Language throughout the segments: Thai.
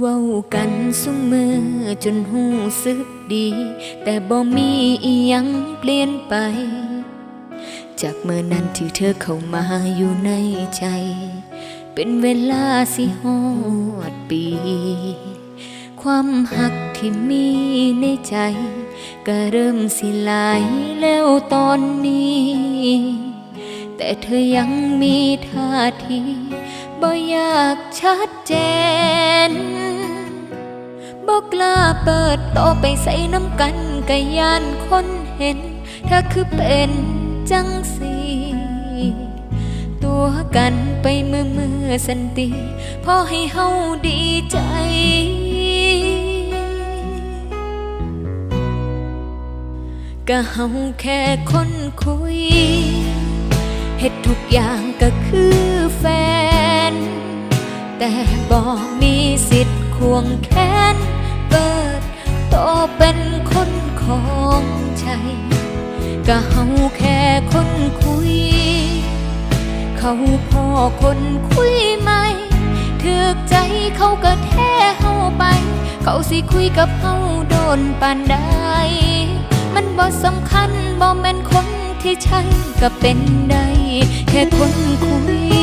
เว้ากันสุมือจนหูสึกดี แต่บ่มีอียังเปลี่ยนไป จากเมื่อนั้นที่เธอเข้ามาอยู่ในใจ เป็นเวลาสิฮอดปี ความหักที่มีในใจ ก็เริ่มสิลายแล้วตอนนี้ แต่เธอยังมีท่าทีบ่อยากชัดเจน บอกกล้าเปิดโตไปใส่น้ำกันกะยานคนเห็นเธอคือเป็นจังสีตัวกันไปเมื่อเมื่อสันติพอให้เฮาดีใจก็เฮาแค่คนคุยเฮ็ดทุกอย่างก็คือแฟน แต่บอกมีสิทธิ์ควงแข ก็เฮาแค่คนคุย เขาพ่อคนคุยไหมถือกใจเขาก็แท้เฮาไป เขาสิคุยกับเฮาโดนปานใดมันบ่สำคัญบ่แม่นคนที่ใช่ก็เป็นได้แค่คนคุย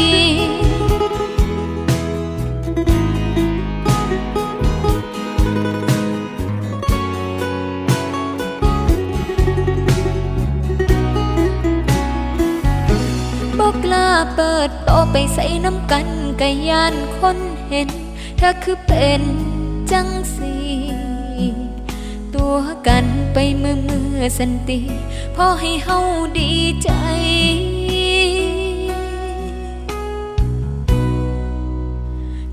เปิดโตไปใส่น้ำกันกะยานคนเห็น เธอคือเป็นจังสีตัวกันไปเมื่อเมื่อสันติพอให้เฮาดีใจ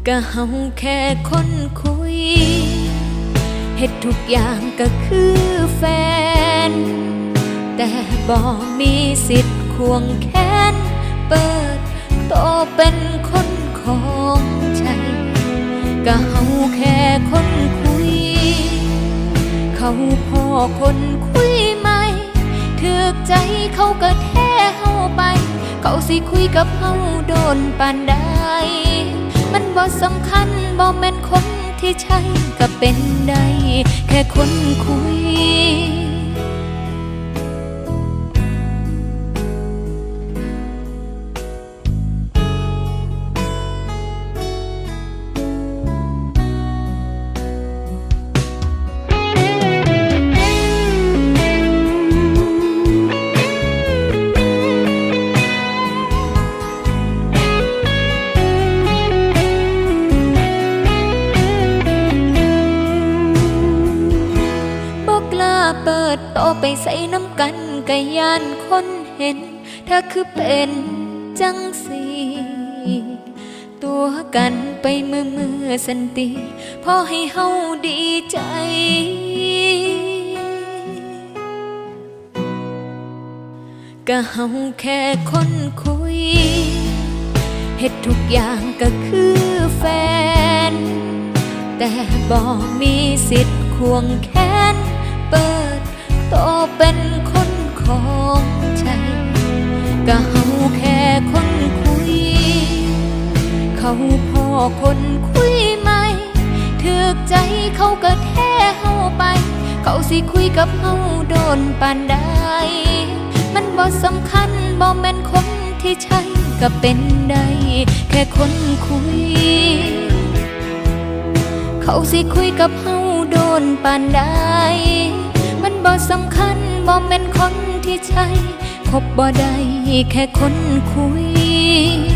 ก็เฮาแค่คนคุยเฮ็ดทุกอย่างก็คือแฟน แต่บอกมีสิทธิ์ควงแข ก็เฮาแค่คนคุย เขาพ่อคนคุยไหมถือกใจเขาก็แท้เฮาไป เขาสิคุยกับเฮาโดนปานใดมันบ่สำคัญบ่แม่นคนที่ใช่ก็เป็นได้แค่คนคุย น้าเปิดโตไปใส่น้ำกันกะยานคนเห็นเธอคือเป็นจังสีตัวกันไปเมื่อเมื่อสันติพอให้เฮาดีใจก็เฮาแค่คนคุยเฮ็ดทุกอย่างก็คือแฟน แต่บอกมีสิทธิ์ควงแขน โตเป็นคนของใจก็เฮาแค่คนคุย เขาพ่อคนคุยไหมถือกใจเขาก็แท้เฮาไป เขาสิคุยกับเฮาโดนปานใดมันบ่สำคัญบ่แม่นคนที่ใช่ก็เป็นได้แค่คนคุย เขาสิคุยกับเฮาโดนปานใด บ่สำคัญบ่เป็นคนที่ใช่คบบ่ได้แค่คนคุย